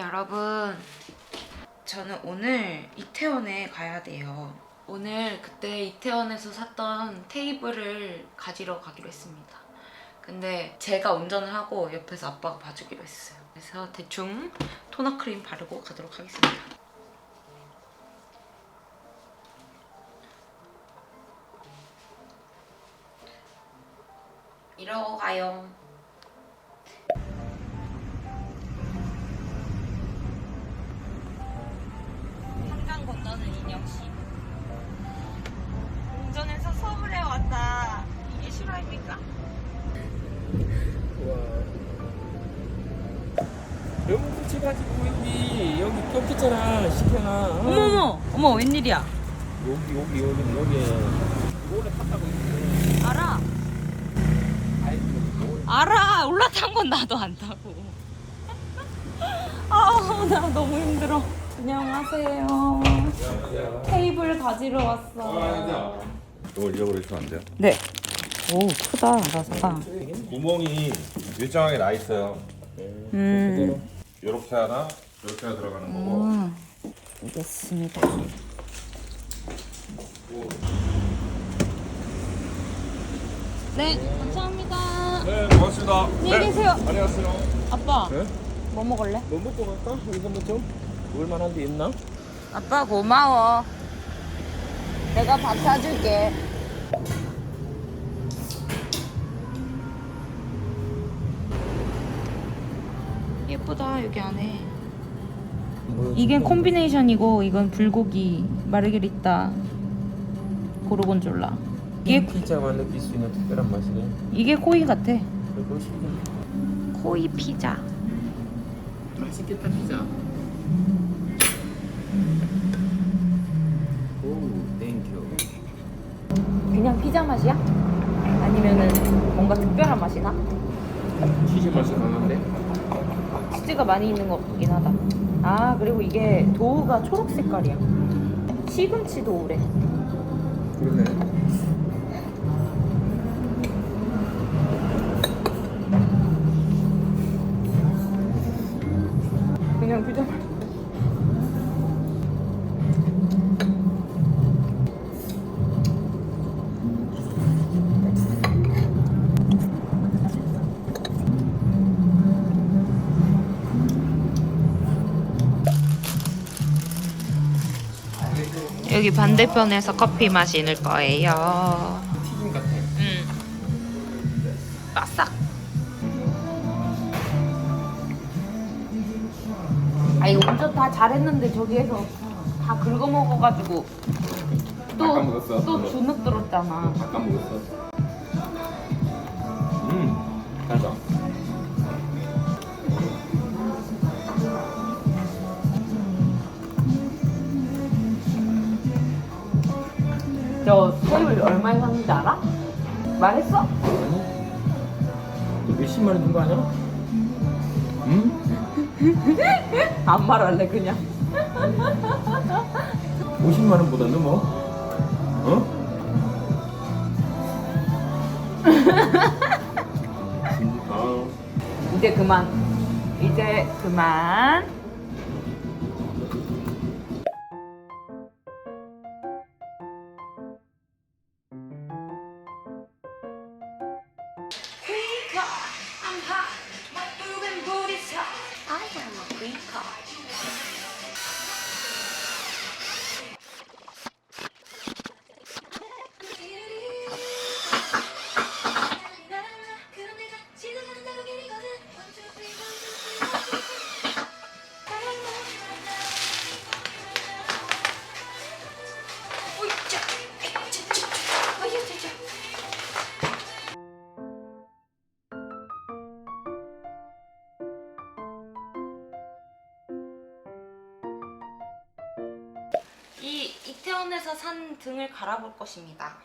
여러분, 저는 오늘 이태원에 가야 돼요. 오늘 그때 이태원에서 샀던 테이블을 가지러 가기로 했습니다. 근데 제가 운전을 하고 옆에서 아빠가 봐주기로 했어요. 그래서 대충 토너 크림 바르고 가도록 하겠습니다. 이러고 가요. 일이야? 여기 여기 여기 여기 오래 탔다고 했는데 알아, 알아. 올라탄 건 나도 안다고. 아우 나 너무 힘들어. 안녕하세요. 테이블 가지러 왔어. 이걸 잃어버리시면 안 돼요. 네. 오 크다, 라스타. 구멍이 일정하게 나 있어요. 음, 이렇게 하나, 이렇게 하나 들어가는 거고. 음, 알겠습니다. 네, 감사합니다. 네, 고맙습니다. 안녕히 계세요. 안녕하세요. 아빠, 네? 뭐 먹을래? 뭐 먹고 갈까? 여기서 뭐좀 먹을 만한 데 있나? 아빠 고마워. 내가 밥 사줄게. 예쁘다 여기 안에. 이게 콤비네이션이고 이건 불고기 마르게리따 고르곤졸라. 이게 피자만 느낄 수 있는 특별한 맛이네 이게 코이 같아. 코이 피자. 맛있겠다 피자 오 땡큐 그냥 피자 맛이야? 아니면은 뭔가 특별한 맛이 나? 치즈 맛이 강한데? 치즈가 많이 있는 것 같긴 하다. 아 그리고 이게 도우가 초록 색깔이야. 시금치 도우래. 그러 여기 반대편에서 커피 마시는 거예요. 튀김 같아 음. 바싹. 아니 운전 다 잘했는데 저기에서 다 긁어 먹어가지고 아까 먹었어. 또또 주눅 들었잖아. 아까 먹었어 저 테이블 얼마에 샀는지 알아? 말했어? 아니 너 몇십만 원 준 거 아니야? 응? 안 말할래 그냥. 50만 원보다 넘어? 어? 진짜 이제 그만. 이제 그만. 등을 갈아볼 것입니다.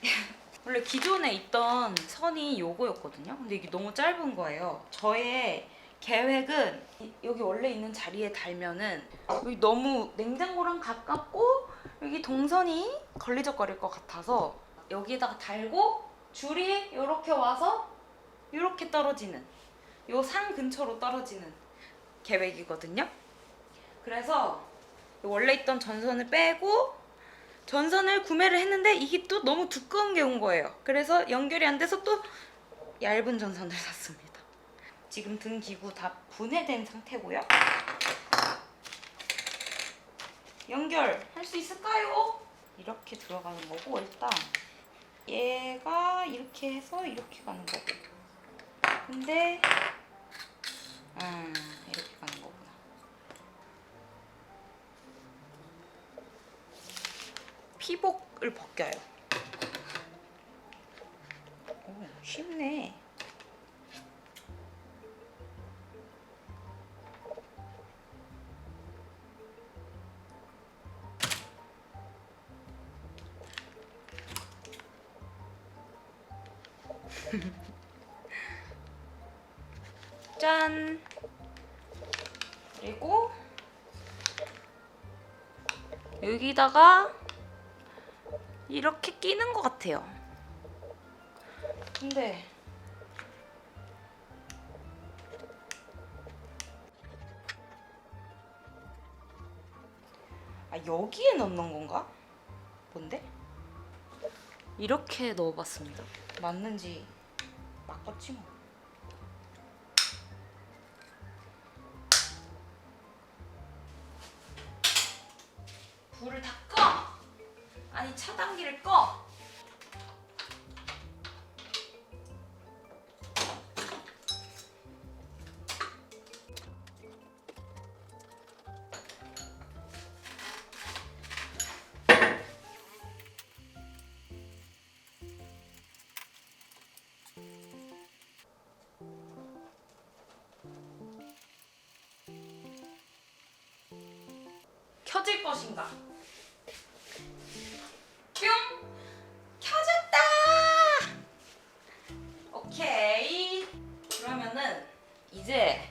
원래 기존에 있던 선이 요거였거든요. 근데 이게 너무 짧은 거예요. 저의 계획은 이- 여기 원래 있는 자리에 달면은 여기 너무 냉장고랑 가깝고 여기 동선이 걸리적거릴 것 같아서 여기다가 달고 줄이 이렇게 와서 이렇게 떨어지는 요 산 근처로 떨어지는 계획이거든요. 그래서 원래 있던 전선을 빼고 전선을 구매를 했는데 이게 또 너무 두꺼운 게 온 거예요. 그래서 연결이 안 돼서 또 얇은 전선을 샀습니다. 지금 등 기구 다 분해된 상태고요. 연결할 수 있을까요? 이렇게 들어가는 거고 일단 얘가 이렇게 해서 이렇게 가는 거고 근데 아 이렇게 피복을 벗겨요. 오 쉽네. 짠. 그리고 여기다가 이렇게 끼는 것 같아요 근데 아 여기에 넣는 건가? 뭔데? 이렇게 넣어봤습니다 맞는지 바꿨지 뭐 켜질 것인가? 뿅! 켜졌다! 오케이. 그러면은 이제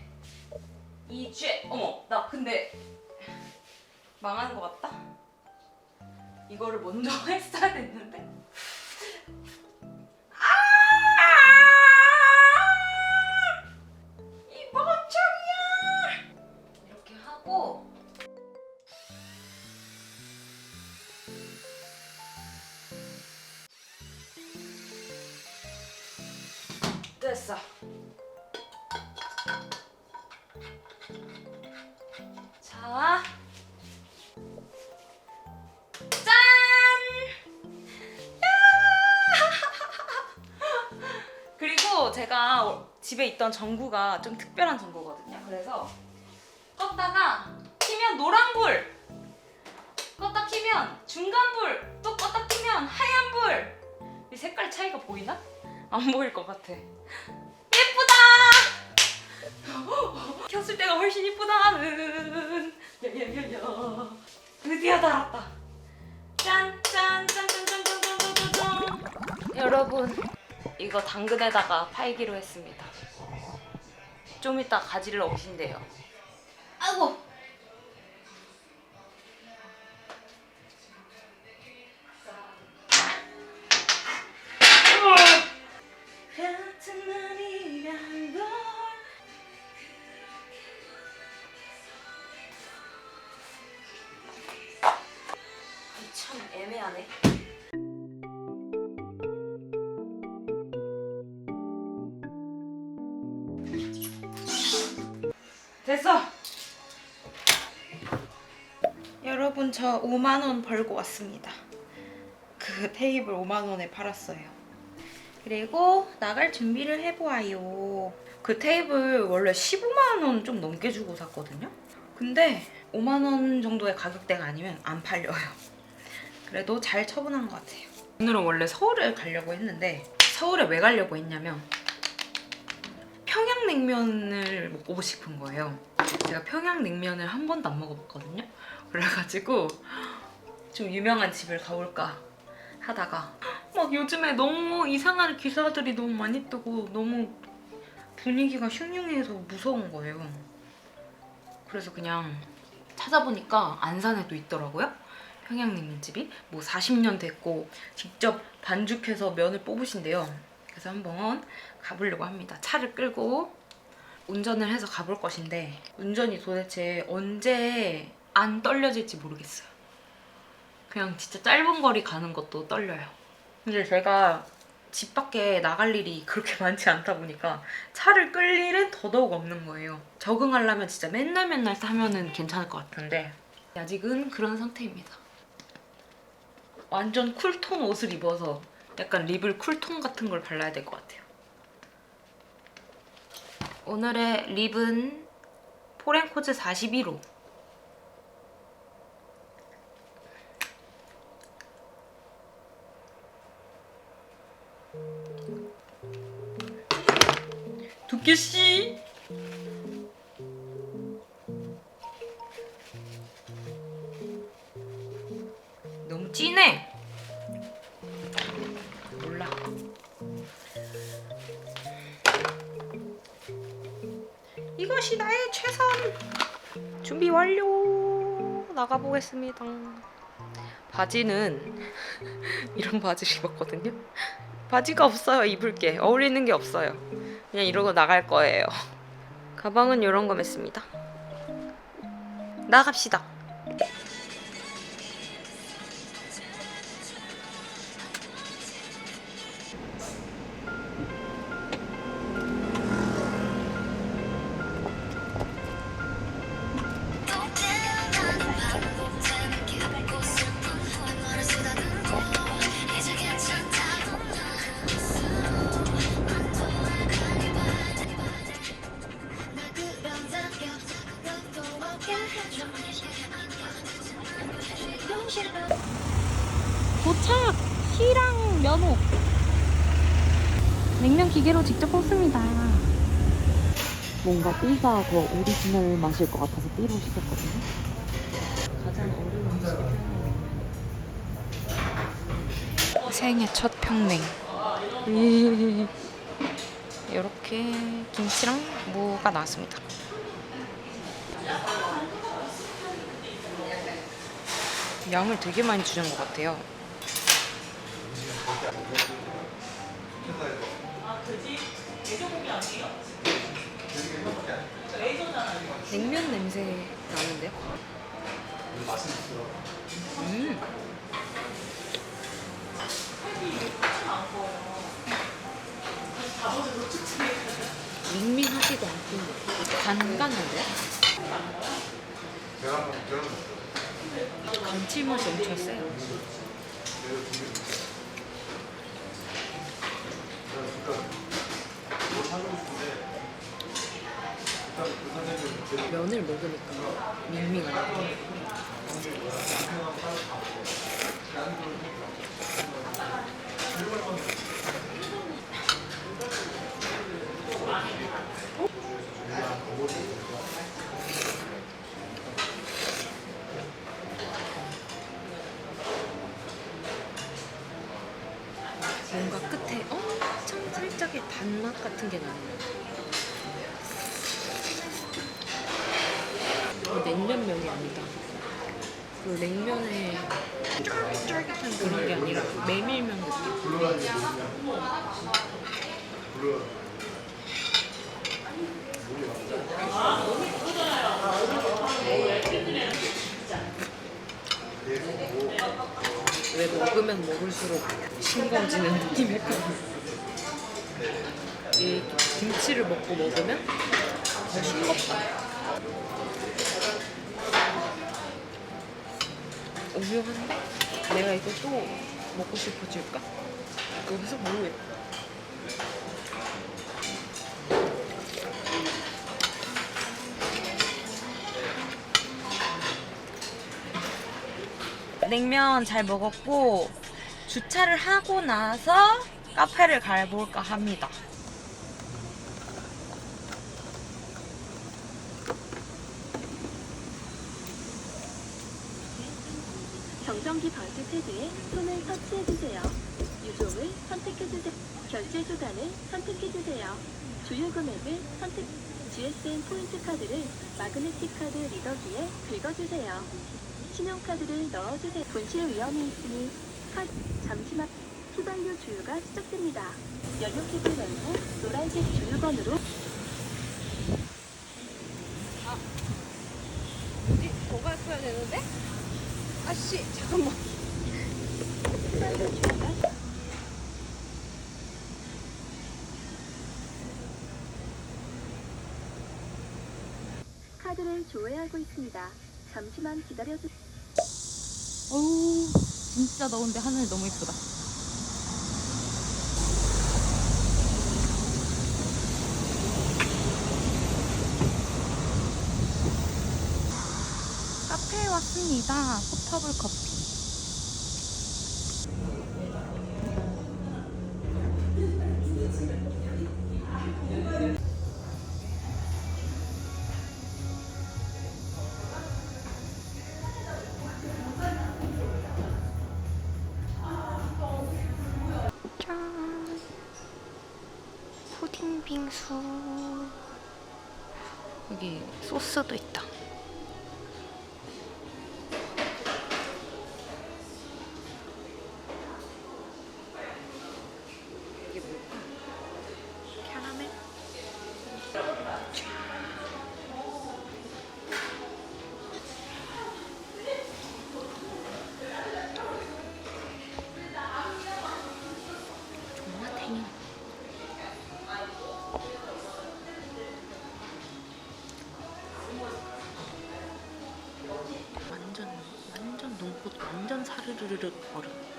이죄 어머 나 근데 망하는 것 같다. 이거를 먼저 했 제가 집에 있던 전구가 좀 특별한 전구거든요. 그래서 껐다가 키면 노란 불, 껐다 키면 중간 불, 또 껐다 키면 하얀 불. 이 색깔 차이가 보이나? 안 보일 것 같아. 예쁘다! 켰을 때가 훨씬 이쁘다는. 야야야야. 드디어 달았다. 짠 짠 짠 짠 짠 짠 짠짠. 여러분, 이거 당근에다가 팔기로 했습니다. 좀 이따 가지러 오신대요. 아이고. 저 5만 원 벌고 왔습니다. 그 테이블 5만 원에 팔았어요. 그리고 나갈 준비를 해보아요. 그 테이블 원래 15만 원 좀 넘게 주고 샀거든요. 근데 5만 원 정도의 가격대가 아니면 안 팔려요. 그래도 잘 처분한 것 같아요. 오늘은 원래 서울에 가려고 했는데 서울에 왜 가려고 했냐면 평양냉면을 먹고 싶은 거예요. 제가 평양냉면을 한 번도 안 먹어봤거든요. 그래가지고 좀 유명한 집을 가볼까 하다가 막 요즘에 너무 이상한 기사들이 너무 많이 뜨고 너무 분위기가 흉흉해서 무서운 거예요. 그래서 그냥 찾아보니까 안산에도 있더라고요. 평양냉면집이 뭐 40년 됐고 직접 반죽해서 면을 뽑으신대요. 그래서 한번 가보려고 합니다. 차를 끌고 운전을 해서 가볼 것인데 운전이 도대체 언제 안 떨려질지 모르겠어요. 그냥 진짜 짧은 거리 가는 것도 떨려요. 근데 제가 집 밖에 나갈 일이 그렇게 많지 않다 보니까 차를 끌 일은 더더욱 없는 거예요. 적응하려면 진짜 맨날 맨날 타면은 괜찮을 것 같은데 아직은 그런 상태입니다. 완전 쿨톤 옷을 입어서 약간 립을 쿨톤 같은 걸 발라야 될 것 같아요. 오늘의 립은 포렌코즈 41호. 두께 씨. 완료. 나가 보겠습니다. 바지는 이런 바지를 입었거든요. 바지가 없어요. 입을 게 어울리는 게 없어요. 그냥 이러고 나갈 거예요. 가방은 이런 거 맸습니다. 나갑시다. 뭔가 B가 더 오리지널 맛일 것 같아서 B로 시켰거든요. 가장 어려운 생애 첫 평냉. 이렇게 김치랑 무가 나왔습니다. 양을 되게 많이 주는 것 같아요. 냉면 냄새 나는데요? 음. 밍밍하지도 않고 간간한데? 감칠맛이 엄청 세요. 면을 먹으니까 밍밍하네. 뭔가 끝에 엄청 살짝의 단맛 같은 게 나요. 이거 그 냉면에 쫄깃쫄깃한 그런 게 아니라 메밀면 느낌. 왜 먹으면 먹을수록 싱거워지는 느낌일까? 이 김치를 먹고 먹으면 더 싱겁다. 오묘한데? 내가 이거 또 먹고 싶어질까? 여기서 모르겠다. 냉면 잘 먹었고 주차를 하고 나서 카페를 가볼까 합니다. 터치해주세요. 유종을 선택해주세요. 결제 수단을 선택해주세요. 주요 금액을 선택, GSM 포인트 카드를 마그네틱 카드 리더기에 긁어주세요. 신용카드를 넣어주세요. 분실 위험이 있으니 카드, 잠시만 휘발유 주유가 시작됩니다. 연료캡을 열고 노란색 주유건으로 아, 뭐지? 뭐가 써야 되는데? 아씨, 잠깐만. 카드를 조회하고 있습니다. 잠시만 기다려주세요. 어우, 진짜 더운데 하늘 너무 이쁘다. 카페에 왔습니다. 포터블 커피. 푸딩 빙수. 여기 소스도 있다. 완전 사르르르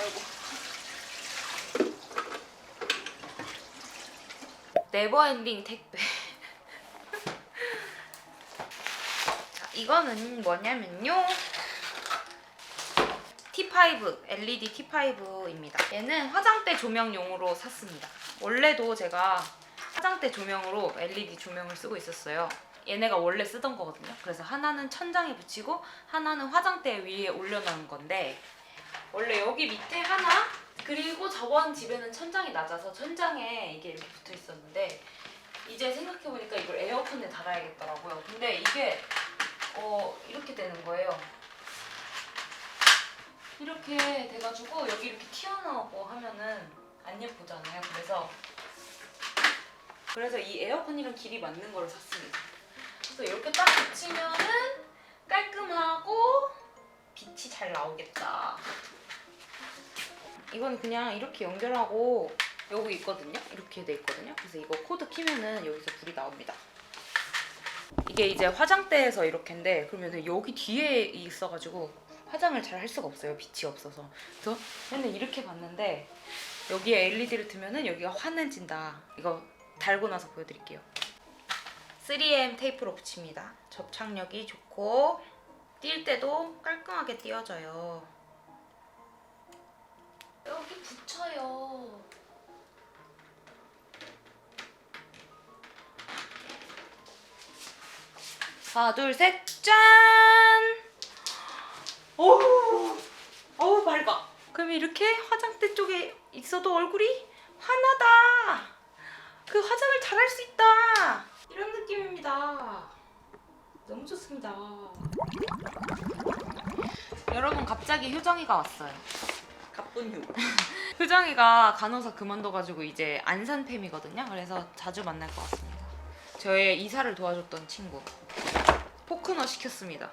아이고. 네버엔딩 택배. 자, 이거는 뭐냐면요. T5, LED T5입니다. 얘는 화장대 조명용으로 샀습니다. 원래도 제가 화장대 조명으로 LED 조명을 쓰고 있었어요. 얘네가 원래 쓰던 거거든요. 그래서 하나는 천장에 붙이고 하나는 화장대 위에 올려놓은 건데 원래 여기 밑에 하나 그리고 저번 집에는 천장이 낮아서 천장에 이게 이렇게 붙어 있었는데 이제 생각해보니까 이걸 에어컨에 달아야겠더라고요. 근데 이게 어 이렇게 되는 거예요. 이렇게 돼가지고 여기 이렇게 튀어나오고 하면은 안 예쁘잖아요. 그래서 그래서 이 에어컨이랑 길이 맞는 걸 샀습니다. 그래서 이렇게 딱 붙이면은 깔끔하고 빛이 잘 나오겠다. 이건 그냥 이렇게 연결하고 여기 있거든요. 이렇게 돼 있거든요. 그래서 이거 코드 키면은 여기서 불이 나옵니다. 이게 이제 화장대에서 이렇게인데 그러면은 여기 뒤에 있어가지고 화장을 잘 할 수가 없어요. 빛이 없어서. 그래서 맨날 이렇게 봤는데 여기에 LED를 트면은 여기가 환해진다. 이거 달고 나서 보여드릴게요. 3M 테이프로 붙입니다. 접착력이 좋고 뛸 때도 깔끔하게 띄어져요. 여기 붙여요. 하나, 둘, 셋, 짠! 어우, 어우 밝아. 그럼 이렇게 화장대 쪽에 있어도 얼굴이 환하다. 그 화장을 잘할 수 있다. 이런 느낌입니다. 너무 좋습니다. 여러분 갑자기 효정이가 왔어요. 가쁜 휴. 효정이가 간호사 그만둬가지고 이제 안산팸이거든요. 그래서 자주 만날 것 같습니다. 저의 이사를 도와줬던 친구. 포크너 시켰습니다.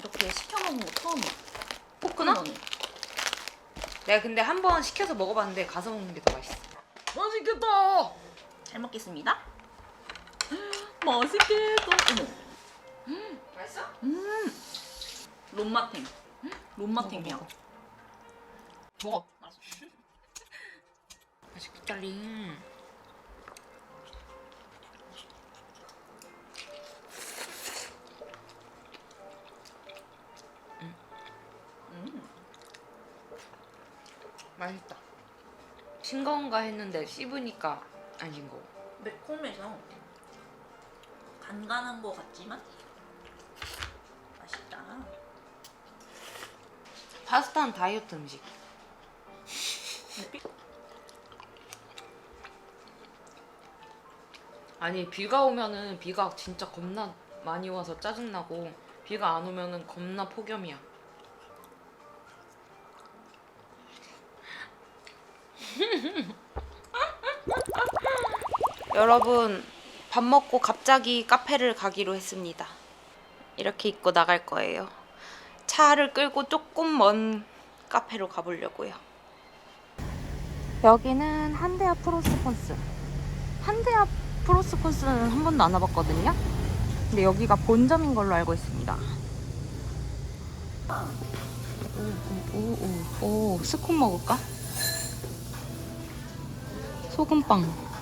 이렇게 시켜먹는 거 처음이야. 포크너? 내가 근데 한 번 시켜서 먹어봤는데 가서 먹는 게 더 맛있어. 맛있겠다. 잘 먹겠습니다. 맛있겠다. 어머. 맛있어? 롬마탱. 롬마탱이야. 먹어. 맛있겠다. 음. 맛있다. 싱거운가 했는데 씹으니까 안 싱거워. 매콤해서 간간한 거 같지만 맛있다. 파스타는 다이어트 음식. 아니 비가 오면은 비가 진짜 겁나 많이 와서 짜증나고 비가 안 오면은 겁나 폭염이야. 여러분 밥 먹고 갑자기 카페를 가기로 했습니다. 이렇게 입고 나갈 거예요. 차를 끌고 조금 먼 카페로 가보려고요. 여기는 한대야 프로스 콘스. 한대야 프로스 콘스는 한 번도 안 와봤거든요. 근데 여기가 본점인 걸로 알고 있습니다. 오, 오, 오, 오, 스콘 먹을까? 소금빵.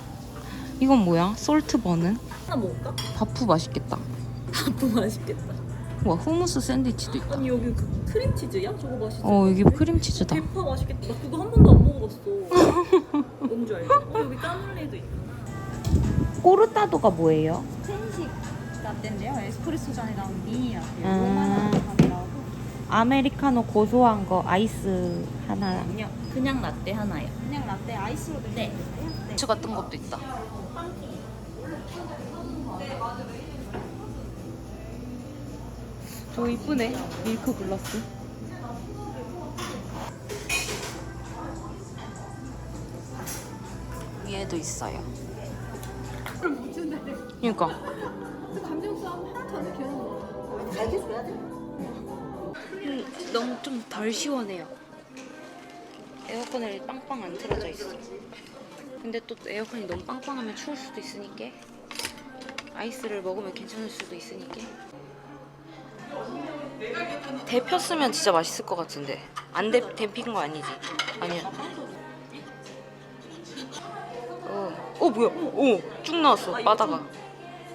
이건 뭐야? 솔트 버는? 하나 먹을까? 바프 맛있겠다. 너무 맛있겠다. 와, 후무스 샌드위치도 있다. 아니 여기 그 크림치즈야? 저거 맛있어. 어, 여기 크림치즈다. 대파 맛있겠다. 나 그거 한 번도 안 먹어봤어. 뭔지 알지? 어 여기 까놀레도 있다. 꼬르따도가 뭐예요? 스페인식 라떼인데요. 에스프레소 잔에 나온 미니 라떼. 음. 요만한 잔에 나오고 아메리카노 고소한 거 아이스 하나. 그냥 그냥 라떼 하나요. 그냥 라떼 아이스로 드시면 네. 네. 같은 것도 있다. 저 이쁘네. 밀크 글라스. 얘도 있어요. 그러니까. 음, 너무 좀 덜 시원해요. 에어컨을 빵빵 안 틀어져 있어. 근데 또 에어컨이 너무 빵빵하면 추울 수도 있으니까 아이스를 먹으면 괜찮을 수도 있으니까 데폈으면 진짜 맛있을 것 같은데. 안 데, 데핀 거 아니지? 아니야. 어, 어 뭐야? 오쭉 나왔어. 바다가.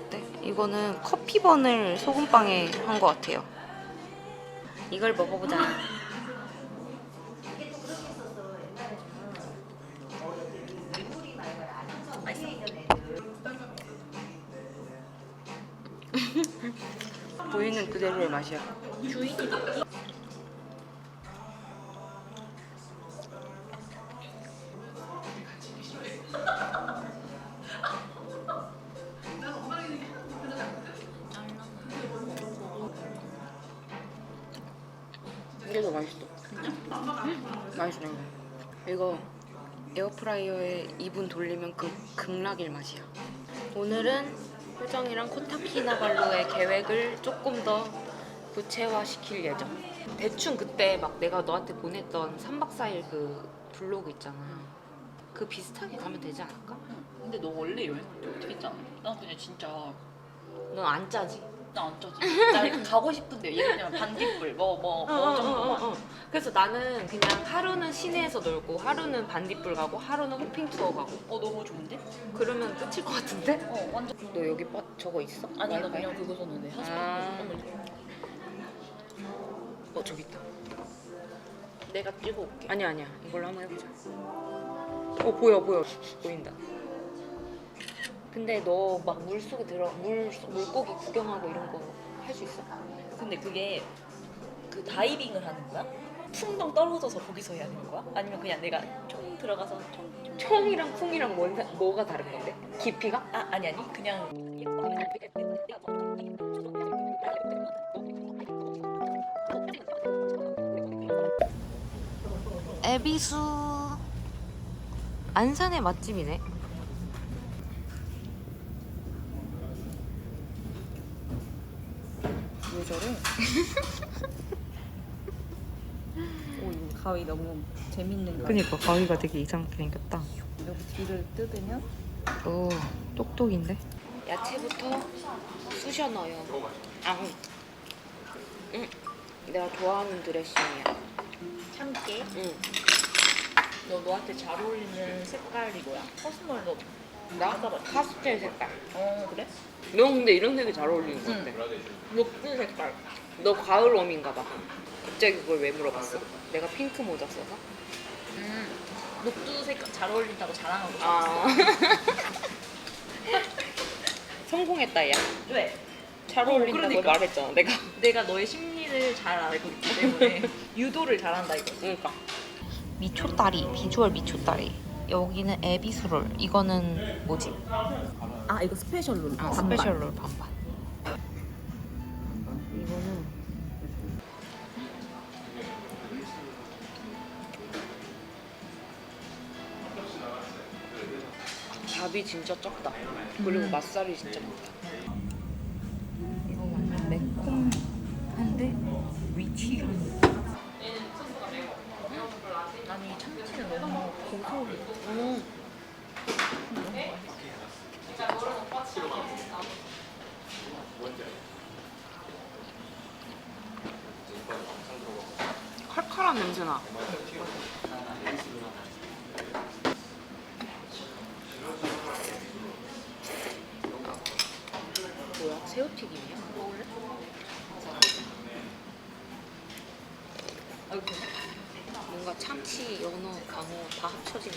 네, 이거는 커피번을 소금빵에 한 것 같아요. 이걸 먹어보자. 보이는 그대로의 맛이야. 이게 더 맛있어. 음, 맛있어. 이거 에어프라이어에 2분 돌리면 그 극락일 맛이야. 오늘은 효정이랑 코타키나발루의 계획을 조금 더 구체화시킬 예정. 대충 그때 막 내가 너한테 보냈던 3박 4일 그 블로그 있잖아. 그 비슷하게 가면 되지 않을까? 근데 너 원래 여행 갈때 어떻게 짜? 난 그냥 진짜 넌 안 짜지? 나 안 짜지. 나 가고 싶은데 얘 그냥 반딧불 뭐뭐 뭐 정도만. 그래서 나는 그냥 하루는 시내에서 놀고 하루는 반딧불 가고 하루는 호핑 투어 가고 어 너무 좋은데? 그러면 끝일 것 같은데? 어 완전. 너 여기 빠, 저거 있어? 아니 나 와이파이? 그냥 그거 핫스팟. 아. 어, 어 저기 있다 내가 찍어 올게. 아니야 아니야 이걸로 한번 해보자 어 보여 보여 보인다 근데 너 막 물속에 들어 물 물고기 구경하고 이런 거 할 수 있어? 근데 그게 그 다이빙을 하는 거야? 풍덩 떨어져서 거기서 해야 되는 거야? 아니면 그냥 내가 총 들어가서 총, 총 총이랑 풍이랑 뭔, 뭐가 다른 건데? 깊이가? 아 아니 아니 그냥 에비수 안산의 맛집이네. 왜 저래? 오 이거 가위 너무 재밌는 가위. 그니까 가위가 되게 이상하게 생겼다. 여기 뒤를 뜯으면 오 똑똑인데? 야채부터 쑤셔 넣어요. 아, 응. 내가 좋아하는 드레싱이야. 참깨. 응. 너 너한테 잘 어울리는 색깔이 뭐야? 퍼스널 너. 나 카스텔 색깔. 어 그래? 너 근데 이런 색이 잘 어울리는 것 같아. 녹두 색깔. 너 가을 웜인가 봐. 갑자기 그걸 왜 물어봤어? 내가 핑크 모자 써서? 음. 녹두 색깔 잘 어울린다고 자랑하고 싶어. 아. 성공했다, 야. 왜? 잘 어, 어울린다고 그러니까. 말했잖아, 내가. 내가 너의 심 리를 잘 알고 있기 때문에 유도를 잘한다 이거. 그러니까. 미초다리, 비주얼 미초다리. 여기는 에비스롤. 이거는 뭐지? 아 이거 스페셜로. 아, 스페셜 롤 반반. 이거는 밥이 진짜 적다. 그리고 맛살이 진짜 많다. 아니 참치는. 음. 칼칼한 냄새나. 뭐야? 새우튀김이야? 먹을래? 아이고. 뭔가 참치, 연어, 강어 다 합쳐진.